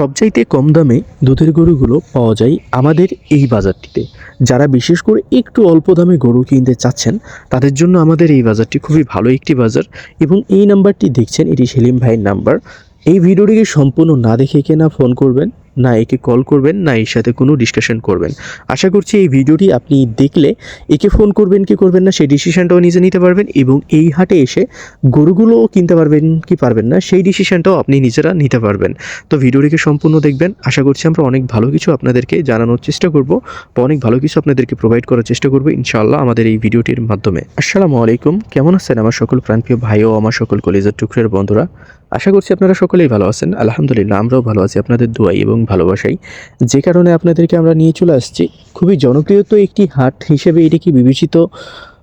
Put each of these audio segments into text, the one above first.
সবচাইতে কম দামে দুধের গরুগুলো পাওয়া যায় আমাদের এই বাজারটিতে। যারা বিশেষ করে একটু অল্প দামে গরু কিনতে চাচ্ছেন, তাদের জন্য আমাদের এই বাজারটি খুবই ভালো একটি বাজার এবং এই নাম্বারটি দেখছেন, এটি সেলিম ভাইয়ের নাম্বার। এই ভিডিওটিকে সম্পূর্ণ না দেখে কেনা ফোন করবেন না একে কল করবেন, না এর সাথে কোনো ডিসকাশন করবেন। আশা করছি এই ভিডিওটি আপনি দেখলে একে ফোন করবেন, কি করবেন না, সেই ডিসিশানটাও নিজে নিতে পারবেন এবং এই হাটে এসে গরুগুলোও কিনতে পারবেন কি পারবেন না, সেই ডিসিশনটাও আপনি নিজেরা নিতে পারবেন। তো ভিডিওটিকে সম্পূর্ণ দেখবেন। আশা করছি আমরা অনেক ভালো কিছু আপনাদেরকে জানানোর চেষ্টা করব বা অনেক ভালো কিছু আপনাদেরকে প্রোভাইড করার চেষ্টা করব ইনশাআল্লাহ আমাদের এই ভিডিওটির মাধ্যমে। আসসালামু আলাইকুম। কেমন আছেন আমার সকল প্রাণপ্রিয় ভাই ও আমার সকল কলেজের টুকরের বন্ধুরা? আশা করছি আপনারা সকলেই ভালো আছেন। আলহামদুলিল্লাহ, আমরাও ভালো আছি। আপনাদের দোয়াই এবং ভালোবাসাই। যে কারণে আপনাদেরকে আমরা নিয়ে চলে আসছি। খুবই জনপ্রিয় তো একটি হাট হিসেবে এটিকে বিবেচিত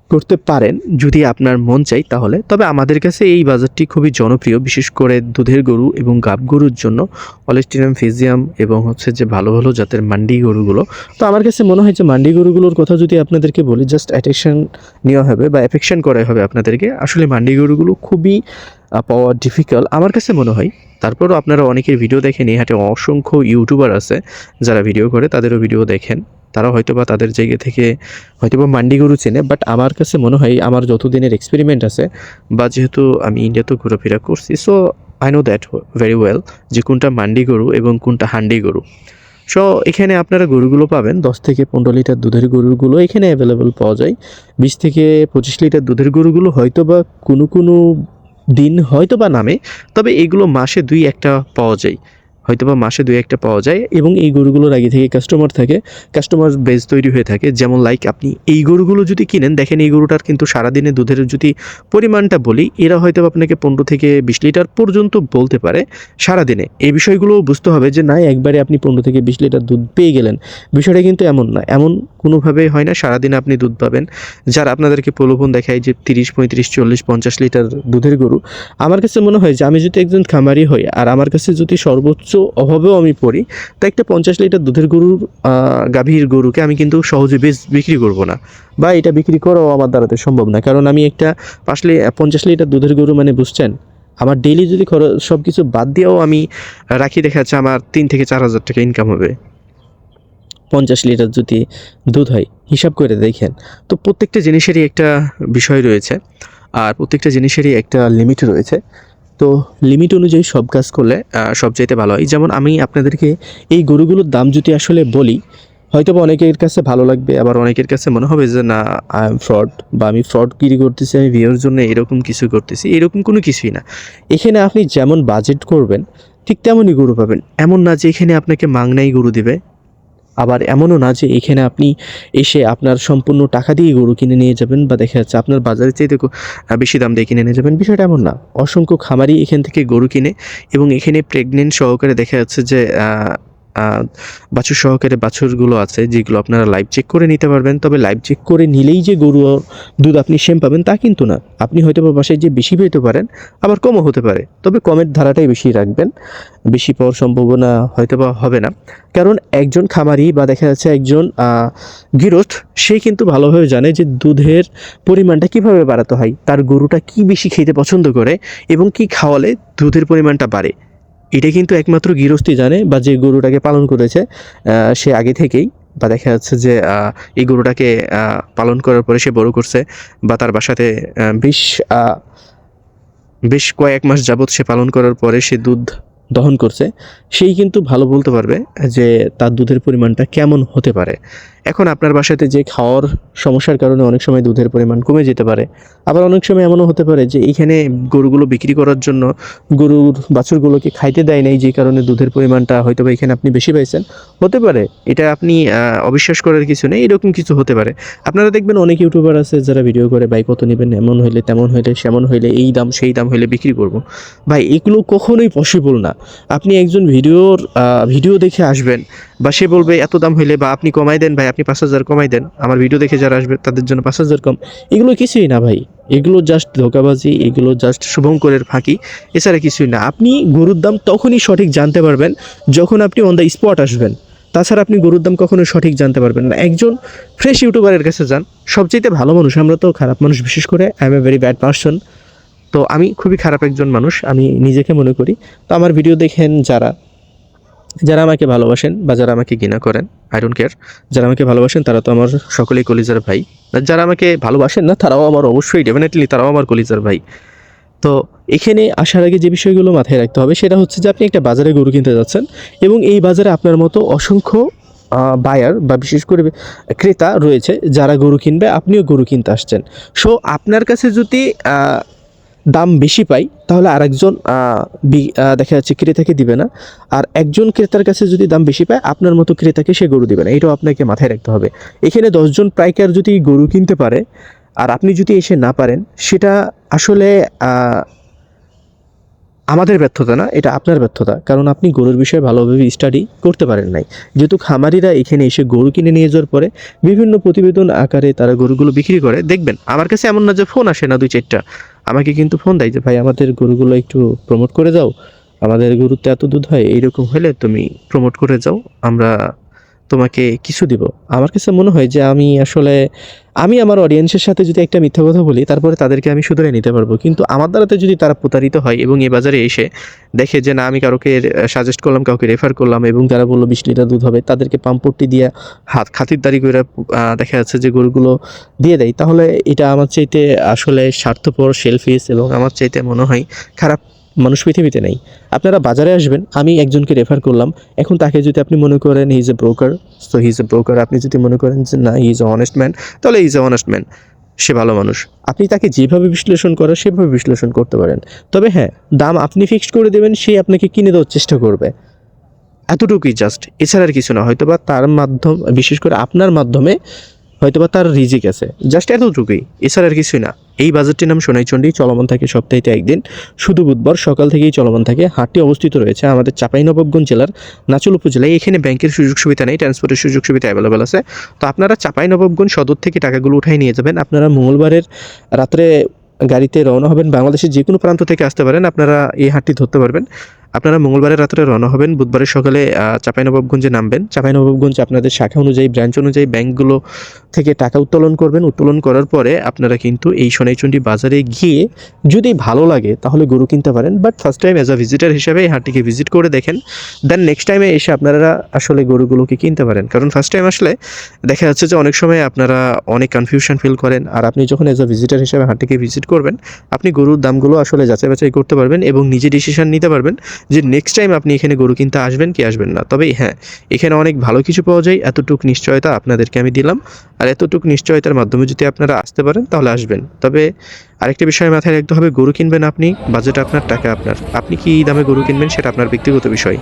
করতে পারেন? যদি আপনার মন চাই তাহলে। তবে আমাদের কাছে এই বাজারটি খুবই জনপ্রিয়, বিশেষ করে দুধের গরু এবং গাব গরুর জন্য। অলেস্টিনাম ফিজিয়াম এবং হচ্ছে যে ভালো ভালো জাতের মান্ডি গরুগুলো। তো আমার কাছে মনে হয় যে মান্ডি গরুগুলোর কথা যদি আপনাদেরকে বলি জাস্ট অ্যাটেকশন নেওয়া হবে বা অ্যাফেকশন করা হবে আপনাদেরকে। আসলে মান্ডি গরুগুলো খুবই পাওয়া ডিফিকাল্ট আমার কাছে মনে হয়। তারপরও আপনারা অনেকের ভিডিও দেখেন, এই হাটে অসংখ্য ইউটিউবার আছে যারা ভিডিও করে, তাদেরও ভিডিও দেখেন। তারা হয়তো বা তাদের জায়গা থেকে হয়তো বা মান্ডি গরু চেনে বাট আমার কাছে মনে হয় আমার যতদিনের এক্সপেরিমেন্ট আছে, বা যেহেতু আমি ইন্ডিয়াতে ঘোরাফেরা করছি so I know that very well যে কোনটা মান্ডি গরু এবং কোনটা হান্ডি গরু সো এখানে আপনারা গরুগুলো পাবেন, দশ থেকে পনেরো লিটার দুধের গরুগুলো এখানে অ্যাভেলেবেল পাওয়া যায়। বিশ থেকে পঁচিশ লিটার দুধের গরুগুলো হয়তো বা কোনো কোনো দিন হয়তো বা নামে তবে এগুলো মাসে দুই একটা পাওয়া যায়। হয়তো বা মাসে দুই একটা পাওয়া যায় এবং এই গরুগুলোর আগে থেকে কাস্টমার থাকে কাস্টমার বেজ তৈরি হয়ে থাকে। যেমন লাইক আপনি এই গরুগুলো যদি কিনেন, দেখেন এই গরুটার কিন্তু সারাদিনে দুধের যদি পরিমাণটা বলি, এরা হয়তো আপনাকে পনেরো থেকে বিশ লিটার পর্যন্ত বলতে পারে সারাদিনে। এই বিষয়গুলো বুঝতে হবে যে, না, একবারে আপনি পনেরো থেকে বিশ লিটার দুধ পেয়ে গেলেন। বিষয়টা কিন্তু এমন না। এমন কোনোভাবেই হয় না, সারাদিনে আপনি দুধ পাবেন। যারা আপনাদেরকে প্রলোভন দেখায় যে তিরিশ, পঁয়ত্রিশ, চল্লিশ, পঞ্চাশ লিটার দুধের গরু, আমার কাছে মনে হয় যে, আমি যদি একজন খামারি হই আর আমার কাছে যদি সর্বোচ্চ অভাবেও আমি পড়ি। তা একটা পঞ্চাশ লিটার দুধের গরুর গাভীর গরুকে আমি কিন্তু সহজে বেশ বিক্রি করব না। বা এটা বিক্রি করাও আমার দ্বারাতে সম্ভব না। কারণ আমি একটা পাঁচলে, পঞ্চাশ লিটার দুধের গরু মানে বুঝছেন? আমার ডেইলি যদি খরচ সব কিছু বাদ দিয়েও আমি রাখি, দেখা যাচ্ছে আমার তিন থেকে চার হাজার টাকা ইনকাম হবে। পঞ্চাশ লিটার যদি দুধ হয়, হিসাব করে দেখেন। তো প্রত্যেকটা জিনিসেরই একটা বিষয় রয়েছে। আর প্রত্যেকটা জিনিসেরই একটা লিমিট রয়েছে। তো লিমিট অনুযায়ী সব কাজ করলে সব চাইতে ভালো হয়। যেমন আমি আপনাদেরকে এই গরুগুলোর দাম যদি আসলে বলি হয়তো বা অনেকের কাছে ভালো লাগবে, আবার অনেকের কাছে মনে হবে যে, না আই এম ফ্রড বা, আমি ফ্রড গিরি করতেছি, আমি ভিউর জন্য এরকম কিছু করতেছি। এরকম কোনো কিছুই না। এখানে আপনি যেমন বাজেট করবেন, ঠিক তেমনই গরু পাবেন। এমন না যে এখানে আপনাকে মাংনাই গরু দিবে আবার এমনও না যে এখানে আপনি এসে আপনার সম্পূর্ণ টাকা দিয়ে গরু কিনে নিয়ে যাবেন বা দেখা যাচ্ছে আপনার বাজারের চাইতে বেশি দাম দিয়ে কিনে নিয়ে যাবেন। বিষয়টা এমন না। অসংখ্য খামারি এখান থেকে গরু কিনে এবং এখানে প্রেগনেন্ট সহকারে দেখা যাচ্ছে যে বাছুর সহকারে বাছুরগুলো আছে, যেগুলো আপনারা লাইভ চেক করে নিতে পারবেন। তবে লাইভ চেক করে নিলেই যে গরু দুধ আপনি সেম পাবেন তা কিন্তু না। আপনি হয়তো বা বাসায় যে বেশি পেতে পারেন, আবার কমও হতে পারে। তবে কমের ধারাটাই বেশি রাখবেন। বেশি পাওয়ার সম্ভাবনা হয়তো বা হবে না। কারণ একজন খামারি বা দেখা যাচ্ছে একজন গৃহস্থ, সে কিন্তু ভালোভাবে জানে যে দুধের পরিমাণটা কীভাবে বাড়াতে হয়, তার গরুটা কি বেশি খেতে পছন্দ করে এবং কি খাওয়ালে দুধের পরিমাণটা বাড়ে। এটা কিন্তু একমাত্র গৃহস্থই জানে বা যে গরুটাকে পালন করেছে সে আগে থেকেই বা দেখা যাচ্ছে যে এই গরুটাকে পালন করার পরে সে বড় করছে বা তার বাসাতে বেশ বেশ কয়েক মাস যাবৎ সে পালন করার পরে সে দুধ দহন করছে। সেই কিন্তু ভালো বলতে পারবে যে তার দুধের পরিমাণটা কেমন হতে পারে। এখন আপনার বাসাতে যে খাওয়ার সমস্যার কারণে অনেক সময় দুধের পরিমাণ কমে যেতে পারে। আবার অনেক সময় এমনও হতে পারে যে এইখানে গরুগুলো বিক্রি করার জন্য গরুর বাছুরগুলোকে খাইতে দেয় নাই, যে কারণে দুধের পরিমাণটা হয়তো বা এখানে আপনি বেশি পাইছেন। হতে পারে, এটা আপনি অবিশ্বাস করার কিছু নেই, এরকম কিছু হতে পারে। আপনারা দেখবেন অনেক ইউটিউবার আছে যারা ভিডিও করে, ভাই কত নেবেন, এমন হইলে তেমন হইলে, সেমন হইলে, এই দাম, সেই দাম হইলে বিক্রি করব। ভাই, এগুলো কখনোই পসিবল না। আপনি একজন ভিডিওর ভিডিও দেখে আসবেন বা সে বলবে, এত দাম হইলে বা আপনি কমাই দেন, ভাই, আপনি পাঁচ হাজার কমাই দেন। আমার ভিডিও দেখে যারা আসবে, তাদের জন্য পাঁচ হাজার কম। এগুলো কিছুই না, ভাই। এগুলো জাস্ট ধোকাবাজি, এগুলো জাস্ট শুভঙ্করের ফাঁকি। এছাড়া কিছুই না। আপনি গরুর দাম তখনই সঠিক জানতে পারবেন যখন আপনি অন দ্য স্পট আসবেন। তাছাড়া আপনি গরুর দাম কখনো সঠিক জানতে পারবেন না। একজন ফ্রেশ ইউটিউবারের কাছে যান। সবচেয়ে ভালো মানুষ, আমরা তো খারাপ মানুষ বিশেষ করে I am a very bad person তো আমি খুবই খারাপ একজন মানুষ, আমি নিজেকে মনে করি। তো আমার ভিডিও দেখেন যারা যারা আমাকে ভালোবাসেন বা যারা আমাকে ঘৃণা করেন আই ডোন্ট কেয়ার যারা আমাকে ভালোবাসেন, তারা তো আমার সকলেই কলিজার ভাই। আর যারা আমাকে ভালোবাসেন না, তারাও আমার অবশ্যই ডেফিনেটলি তারাও আমার কলিজার ভাই। তো এখানে আসার আগে যে বিষয়গুলো মাথায় রাখতে হবে, সেটা হচ্ছে যে আপনি একটা বাজারে গরু কিনতে যাচ্ছেন এবং এই বাজারে আপনার মতো অসংখ্য বায়ার বা বিশেষ করে ক্রেতা রয়েছে যারা গরু কিনবে, আপনিও গরু কিনতে আসছেন। সো আপনার কাছে যদি দাম বেশি পাই, তাহলে আর একজন দেখা যাচ্ছে ক্রেতাকে দিবে না। আর একজন ক্রেতার কাছে যদি দাম বেশি পায়, আপনার মতো ক্রেতাকে সে গরু দিবে না। এটাও আপনাকে মাথায় রাখতে হবে। এখানে দশজন প্রায়কার যদি গরু কিনতে পারে, আর আপনি যদি এসে না পারেন, সেটা আসলে আমাদের ব্যর্থতা না, এটা আপনার ব্যর্থতা। কারণ আপনি গরুর বিষয়ে ভালোভাবে স্টাডি করতে পারেন নাই। যেহেতু খামারিরা এখানে এসে গরু কিনে নিয়ে যাওয়ার পরে বিভিন্ন প্রতিবেদন আকারে তারা গরুগুলো বিক্রি করে। দেখবেন, আমার কাছে এমন না যে ফোন আসে না দুই, চারটা। আমাকে কিন্তু ফোন দেয় যে, ভাই, আমাদের গরুগুলো একটু প্রমোট করে যাও। আমাদের গরুতে এত দুধ হয়, এইরকম হলে তুমি প্রমোট করে যাও। আমরা তোমাকে কিছু দিব। আমার কাছে মনে হয় যে আমি আসলে, আমি আমার অডিয়েন্সের সাথে যদি একটা মিথ্যা কথা বলি, তারপরে তাদেরকে আমি শুধরে নিতে পারব। কিন্তু আমার দ্বারাতে যদি তারা প্রতারিত হয় এবং এ বাজারে এসে দেখে যে না, আমি কাউকে সাজেস্ট করলাম, কাউকে রেফার করলাম এবং যারা বলল বিশ লিটার দুধ হবে, তাদেরকে পাম্পটি দিয়ে হাত খাতিরদারি করে দেখা যাচ্ছে যে গরুগুলো দিয়ে দেয়, তাহলে এটা আমার চাইতে আসলে স্বার্থপর সেলফিস এবং আমার চাইতে মনে হয় খারাপ মানুষ পৃথিবীতে নেই। আপনারা বাজারে আসবেন, আমি একজনকে রেফার করলাম। এখন তাকে যদি আপনি মনে করেন is a broker so he is a broker আপনি যদি মনে করেন যে না ইজ এ অনেস্ট ম্যান তাহলে ইজ এ অনেস্ট ম্যান সে ভালো মানুষ। আপনি তাকে যেভাবে বিশ্লেষণ করেন, সেভাবে বিশ্লেষণ করতে পারেন। তবে হ্যাঁ দাম আপনি ফিক্সড করে দেবেন, সে আপনাকে কিনে দেওয়ার চেষ্টা করবে। এতটুকুই জাস্ট এছাড়া আর কিছু না হয়তো বা তার মাধ্যম, বিশেষ করে আপনার মাধ্যমে হয়তোবা তার রিজিক আছে। জাস্ট এতটুকুই। এছাড়া আর কিছুই না। এই বাজারটির নাম সোনাইচন্ডী চলমান থাকে সপ্তাহে একদিন। শুধু বুধবার, সকাল থেকেই চলমান থাকে। হাটটি অবস্থিত রয়েছে আমাদের চাঁপাইনবাবগঞ্জ জেলার নাচল উপজেলায়। এখানে ব্যাংকের সুযোগ সুবিধা নেই, ট্রান্সপোর্টের সুযোগ সুবিধা অ্যাভেলেবেল আছে। তো আপনারা চাঁপাইনবাবগঞ্জ সদর থেকে টাকাগুলো উঠাই নিয়ে যাবেন। আপনারা মঙ্গলবারের রাত্রে গাড়িতে রওনা হবেন। বাংলাদেশের যে কোনো প্রান্ত থেকে আসতে পারেন। আপনারা এই হাটটি ধরতে পারবেন। আপনারা মঙ্গলবারের রাত্রে রওনা হবেন। বুধবারের সকালে চাঁপাইনবাবগঞ্জে নামবেন। চাঁপাইনবাবগঞ্জ আপনাদের শাখা অনুযায়ী, ব্রাঞ্চ অনুযায়ী ব্যাংকগুলো থেকে টাকা উত্তোলন করবেন। উত্তোলন করার পরে আপনারা কিন্তু এই সোনাইচন্ডী বাজারে গিয়ে যদি ভালো লাগে, তাহলে গরু কিনতে পারেন। But first time as a visitor হিসাবে এই হাটটিকে ভিজিট করে দেখেন। দেন নেক্সট টাইমে এসে আপনারা আসলে গরুগুলোকে কিনতে পারেন। কারণ ফার্স্ট টাইম আসলে দেখা যাচ্ছে যে অনেক সময় আপনারা অনেক কনফিউশন ফিল করেন। আর আপনি যখন অ্যাজ আ ভিজিটার হিসাবে হাটটিকে ভিজিট করবেন, আপনি গরুর দামগুলো আসলে যাচাই বাছাই করতে পারবেন এবং নিজে ডিসিশন নিতে পারবেন যে নেক্সট টাইম আপনি এখানে গরু কিনতে আসবেন কি আসবেন না? তবে হ্যাঁ এখানে অনেক ভালো কিছু পাওয়া যায়। এতটুকু নিশ্চয়তা আপনাদেরকে আমি দিলাম। আর এতটুকু নিশ্চয়তার মাধ্যমে যদি আপনারা আসতে পারেন, তাহলে আসবেন। তবে আরেকটা বিষয় মাথায় রাখতে হবে, গরু কিনবেন আপনি, বাজেট আপনার, টাকা আপনার। আপনি কি দামে গরু কিনবেন, সেটা আপনার ব্যক্তিগত বিষয়।